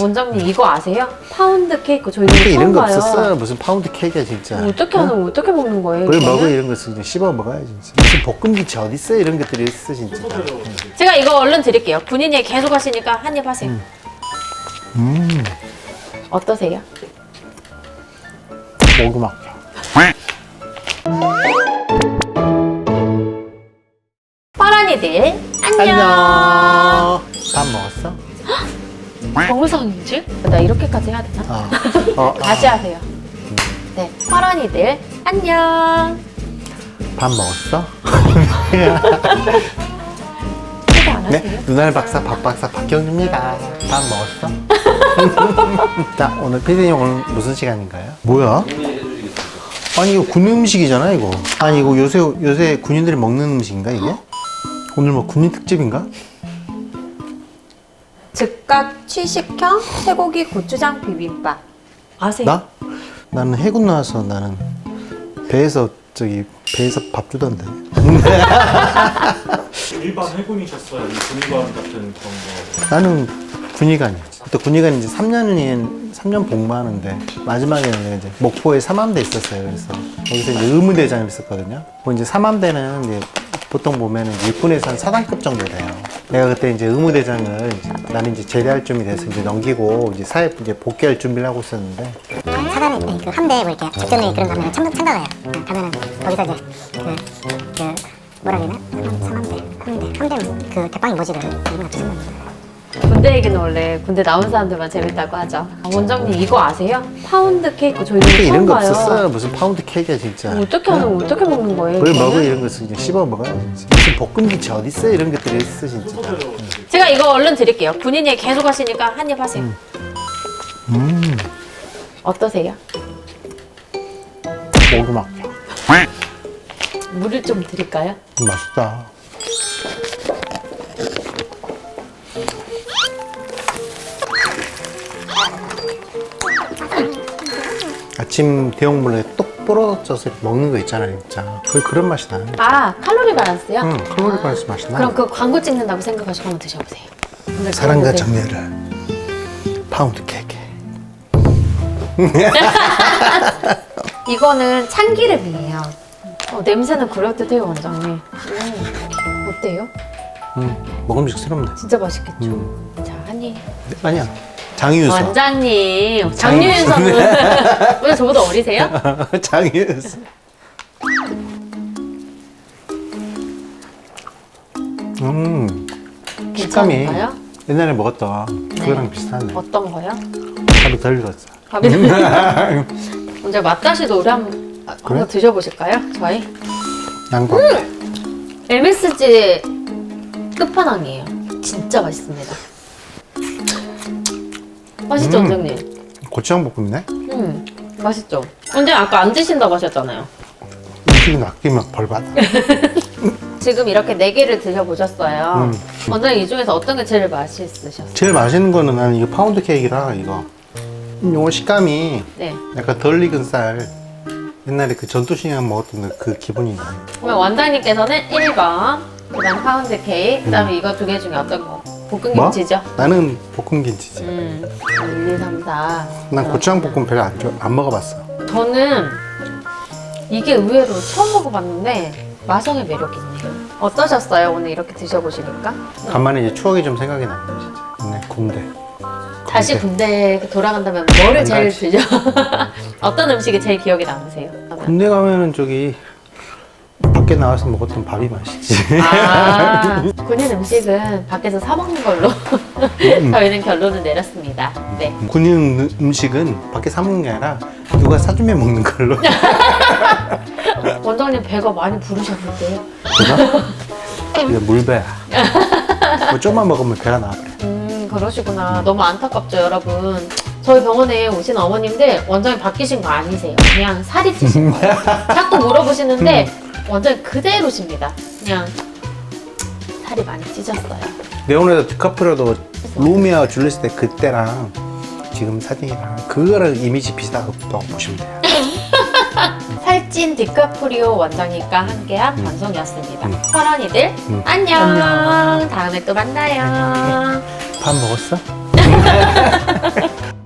원장님 이거 아세요? 파운드 케이크 저희 처음 이런 거 봐요. 없었어. 무슨 파운드 케이크야 진짜. 어떻게 하는 어떻게 먹는 거예요? 뭘 이거는? 먹어 이런 거 그냥 씹어 먹어야지 진짜. 무슨 볶음김치 어디 있어 이런 것들이 있어 진짜. 제가 이거 얼른 드릴게요. 군인이 계속 하시니까 한 입 하세요. 음, 어떠세요? 목이 막혀. 파란 이들 안녕. 안녕. 정상이지? 나 이렇게까지 해야 되나? 어. 어, 다시 하세요. 네, 파란이들 안녕. 밥 먹었어? 안 하세요? 네, 눈알 박사, 밥 박사 박경주입니다. 밥 먹었어? 자, 오늘 피디님 오늘 무슨 시간인가요? 뭐야? 아니 이거 군 음식이잖아 이거. 아니 이거 요새 요새 군인들이 먹는 음식인가 이게? 오늘 뭐 군인 특집인가? 즉각 취식형 쇠고기 고추장 비빔밥. 아세요? 나? 나는 해군 나와서 나는 배에서 저기 배에서 밥 주던데. 일반 해군이셨어요? 이 군관 같은 그런 거. 나는 군의관이었지. 그때 군의관 이제 3년이 3년 복무하는데 마지막에는 이제 목포에 삼함대 있었어요. 그래서 거기서 이제 의무대장을 있었거든요. 그 이제 삼함대는 이제 보통 보면은 육군에서 한 사단급 정도 돼요. 내가 그때 이제 의무대장을 나는 이제 제대할 준비 돼서 이제 넘기고 이제 사회 이제 복귀할 준비를 하고 있었는데 사단에 네, 그 함대 뭐 이렇게 작전회의 그런 거 하면 참, 참가가요. 어, 가면은 거기서 이제 그, 그 뭐라 그러나 삼- 삼함대 함대 함대 그 대빵이 뭐지를 이름 같이 생각나. 군대 얘기는 원래 군대 나온 사람들만 재밌다고 하죠. 아, 원장님 이거 아세요? 파운드 케이크 저희 이거 이런 처음 거 봐요. 없었어. 무슨 파운드 케이크야 진짜. 어떻게 하는 어떻게 먹는 거예요? 뭘? 먹어 이런 거 그냥 씹어 먹어야지. 무슨 볶음김치 어디 있어 이런 것들이 있어 진짜. 제가 이거 얼른 드릴게요. 군인이 계속 하시니까 한 입 하세요. 음, 어떠세요? 막혀. 물을 좀 드릴까요? 맛있다. 아침 대용물에 똑 부러져서 먹는 거 있잖아요, 진짜. 그 그런 맛이 나요. 아 칼로리 밸런스요? 응, 칼로리 밸런스 맛이 나. 그럼 그 광고 찍는다고 생각하시고 한번 드셔보세요. 사랑과. 정열을 파운드 케이크. 이거는 참기름이에요. 어, 냄새는 그럴듯해요, 원장님. 음, 어때요? 음, 먹음직스럽네. 진짜 맛있겠죠? 음. 자, 한 입. 아니야. 장유서. 원장님, 장유윤 선은 왜 저보다 어리세요? 장유서. 음, 식감이 괜찮은가요? 옛날에 먹었던 그거랑 비슷하네. 어떤 거요? 밥이 덜 익었어. 밥이 먼저 맛다시 노래 한번 아, 그래? 한번 드셔보실까요? 저희 양밥. MSG 끝판왕이에요. 진짜 맛있습니다. 맛있죠, 음. 원장님? 고추장 볶음이네? 음, 맛있죠. 근데 아까 안 드신다고 하셨잖아요. 음식이 아끼면 벌 받아. 지금 이렇게 네 개를 드셔보셨어요. 음. 원장님 이 중에서 어떤 게 제일 맛있으셨어요? 제일 맛있는 거는 나는 이거 파운드 케이크라 이거. 요 식감이 네. 약간 덜 익은 쌀. 옛날에 그 전투식량 먹었던 그 기분이 나요. 그러면 원장님께서는 1번, 그 다음 파운드 케이크, 그 다음에 이거 두 개 중에 어떤 거? 볶음김치죠? 나는 볶음김치지. 음, 1, 2, 3, 4. 난 고추장 볶음 별로 안, 좋아, 안 먹어봤어. 저는 이게 의외로 처음 먹어봤는데 마성의 매력이 있네요. 어떠셨어요? 오늘 이렇게 드셔보시니까? 간만에 이제 추억이 좀 생각이 나요, 진짜. 네, 군대. 다시 군대. 돌아간다면 뭐를 안 제일 가지. 드죠? 어떤 음식이 제일 기억에 남으세요? 군대 가면은 저기 밖에 나와서 먹었던 밥이 맛있지. 아, 군인 음식은 밖에서 사 먹는 걸로 음. 저희는 결론을 내렸습니다. 네. 군인 음- 음식은 밖에 사 먹는 게 아니라 누가 사주면 먹는 걸로. 원장님 배가 많이 부르셨는데요. 이게 물배야. 뭐 좀만 먹으면 배가 나와버려. 음, 그러시구나. 너무 안타깝죠, 여러분. 저희 병원에 오신 어머님들 원장님 바뀌신 거 아니세요. 그냥 살이 찌신 거예요. 자꾸 물어보시는데 원장님 그대로십니다. 그냥 살이 많이 찌셨어요. 네온에서 디카프리오도 루미아 줄리스 때 그때랑 지금 사진이랑 그거랑 이미지 비슷하다고 보시면 돼요. 살찐 디카프리오 원장님과 함께한 방송이었습니다. 음. 펄언이들 음. 안녕. 안녕. 다음에 또 만나요. 밥 먹었어?